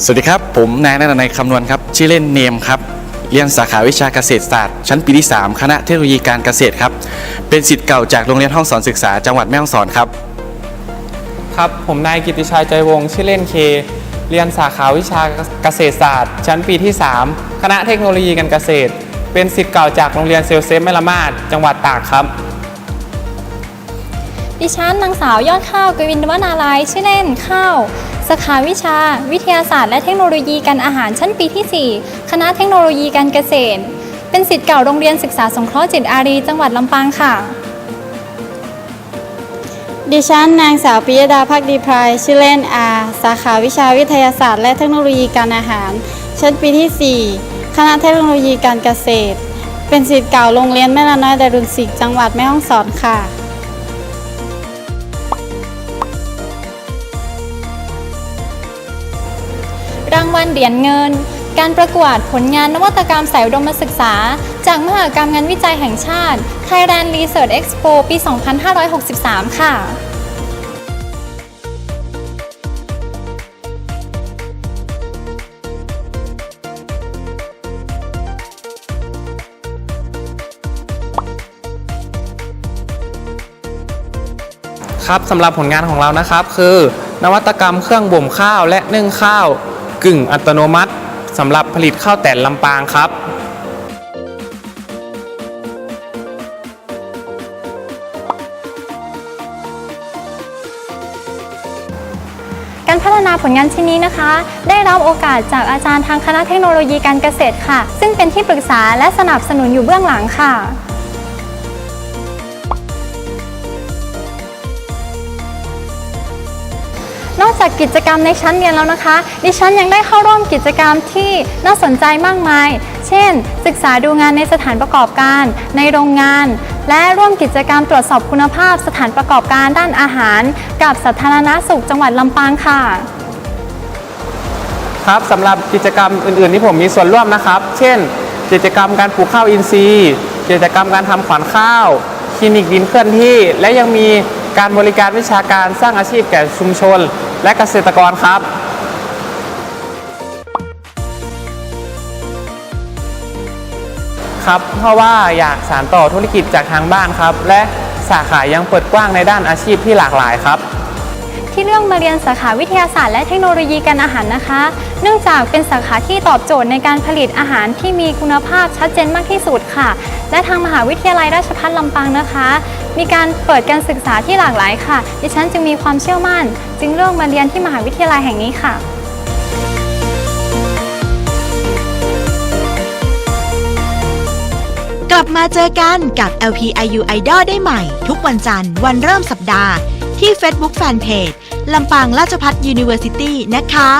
สวัสดีครับ ผมนายนันทนัยคำนวณครับ ชื่อเล่นเนมครับ เรียนสาขาวิชาเกษตรศาสตร์ ชั้นปีที่ 3 คณะเทคโนโลยีการเกษตรครับ เป็นสิทธิ์เก่าจากโรงเรียนห้องสอนศึกษาจังหวัดแม่ฮ่องสอนครับ ครับ ผมนายกิติชัยใจวงศ์ชื่อเล่นเค เรียนสาขาวิชาเกษตรศาสตร์ ชั้นปีที่ 3 คณะเทคโนโลยีการเกษตร เป็นสิทธิ์เก่าจากโรงเรียนเซลเซฟแม่ละมาดจังหวัดตากครับ ดิฉันนางสาวยอดข้าวกวินวนาลายชื่อเล่นข้าว สาขาวิชา วิทยาศาสตร์และเทคโนโลยีการอาหารชั้นปีที่ 4 คณะเทคโนโลยีการเกษตร เป็นสิทธิ์เก่าโรงเรียนศึกษาสงเคราะห์จิตอารี จังหวัดลำปางค่ะ ดิฉันนางสาวปิยดาภักดีพรายชื่อเล่นอาสาขาวิชาวิทยาศาสตร์ และเทคโนโลยีการอาหาร ชั้นปีที่ 4 คณะเทคโนโลยีการเกษตร เป็นศิษย์เก่าโรงเรียนแม่ละน้อยดารุณศิษย์จังหวัดแม่ฮ่องสอนค่ะ วัลเหรียญเงิน การประกวดผลงานนวัตกรรมสายอุดมศึกษา จากมหากรรมงานวิจัยแห่งชาติ Thailand Research Expo ปี 2563 ค่ะครับสำหรับผลงานของเรานะครับ คือนวัตกรรมเครื่องบ่มข้าวและนึ่งข้าว กึ่งอัตโนมัติสำหรับผลิตข้าวแต่นลำปางครับการพัฒนาผลงานชิ้นนี้นะคะ ได้รับโอกาสจากอาจารย์ทางคณะเทคโนโลยีการเกษตรค่ะ ซึ่งเป็นที่ปรึกษาและสนับสนุนอยู่เบื้องหลังค่ะ จากกิจกรรมในชั้นเรียนแล้วนะคะ ดิฉันยังได้เข้าร่วมกิจกรรมที่น่าสนใจมากมาย เช่น ศึกษาดูงานในสถานประกอบการ ในโรงงาน และร่วมกิจกรรมตรวจสอบคุณภาพสถานประกอบการด้านอาหาร กับสาธารณสุขจังหวัดลำปางค่ะครับสำหรับกิจกรรมอื่นๆที่ผมมีส่วนร่วมนะครับ เช่น กิจกรรมการปลูกข้าวอินทรีย์ กิจกรรมการทำขวัญข้าว คลินิกดินเคลื่อนที่ และยังมีการบริการวิชาการสร้างอาชีพแก่ชุมชน และเกษตรกรครับครับเพราะว่าอยากสานต่อธุรกิจจากทางบ้านครับ และสาขายังเปิดกว้างในด้านอาชีพที่หลากหลายครับ ที่เลือกมาเรียนสาขาวิทยาศาสตร์และเทคโนโลยีการอาหารนะคะ เนื่องจากเป็นสาขาที่ตอบโจทย์ในการผลิตอาหารที่มีคุณภาพชัดเจนมากที่สุดค่ะ และทางมหาวิทยาลัยราชภัฏลำปางนะคะ มีการเปิดการศึกษาที่หลากหลายค่ะ ดิฉันจึงมีความเชื่อมั่น จึงเลือกมาเรียนที่มหาวิทยาลัยแห่งนี้ค่ะกลับมาเจอกันกับ LPIU Idol ได้ใหม่ ทุกวันจันทร์วันเริ่มสัปดาห์ ที่ Facebook Fanpage ลำปางราชพัฒ University นะคะ